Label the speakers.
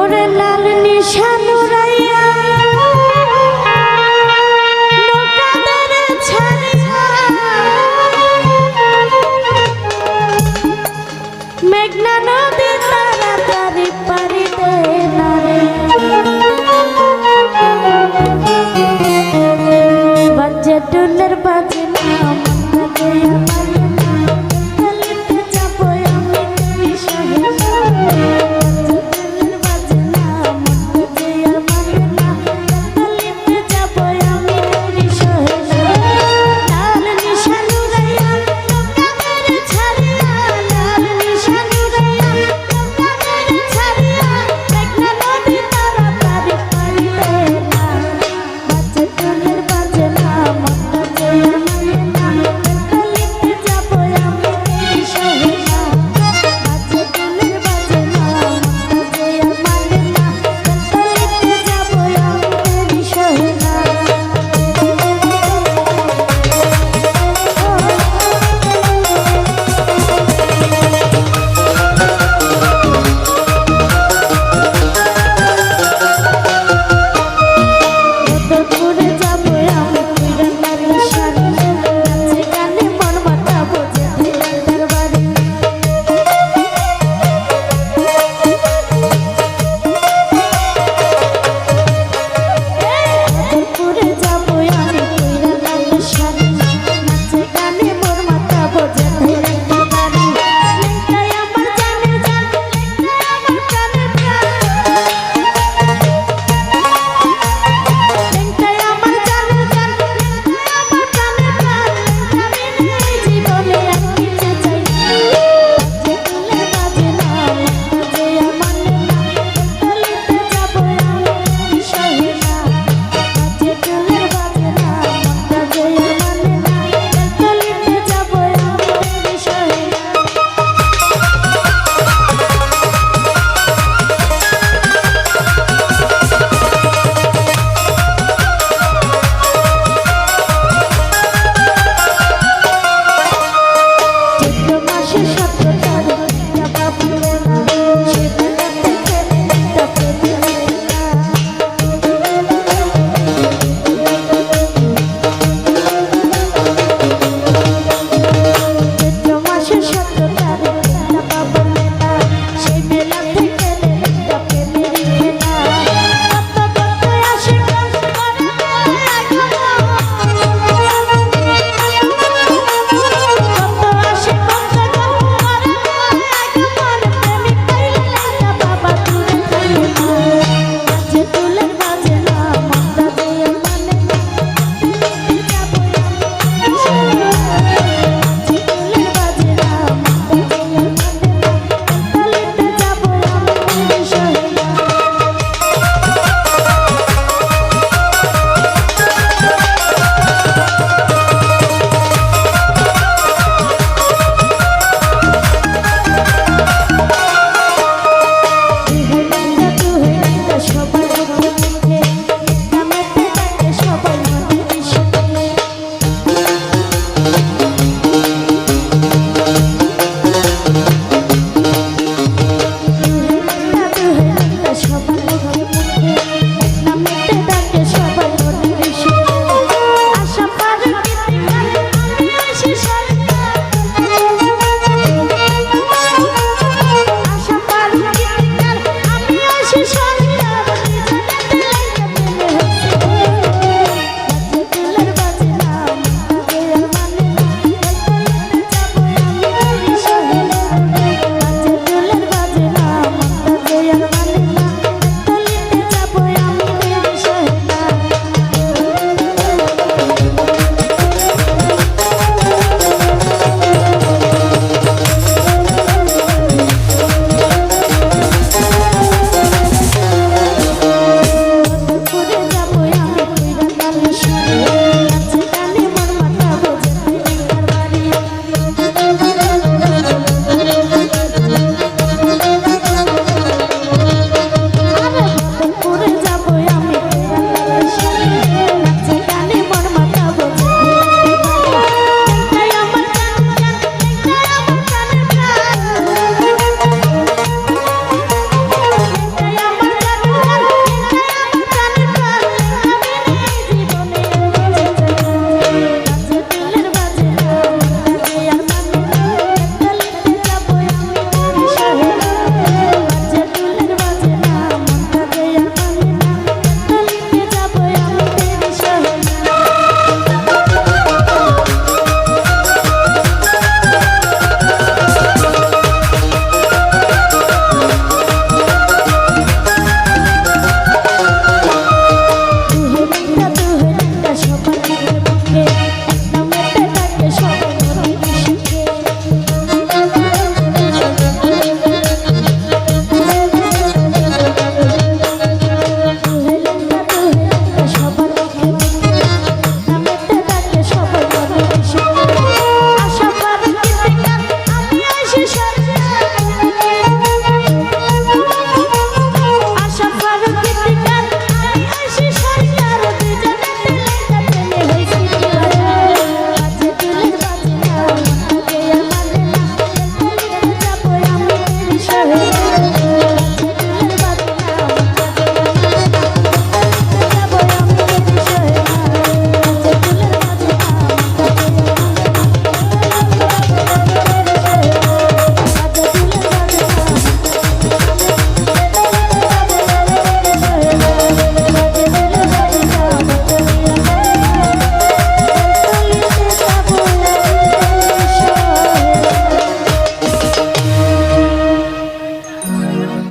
Speaker 1: ওরে লাল নিশান উড়াইয়া মেঘনা নদী তাড়াতাড়ি পারি দে না রে। বাজে ডুলের বাজে না It's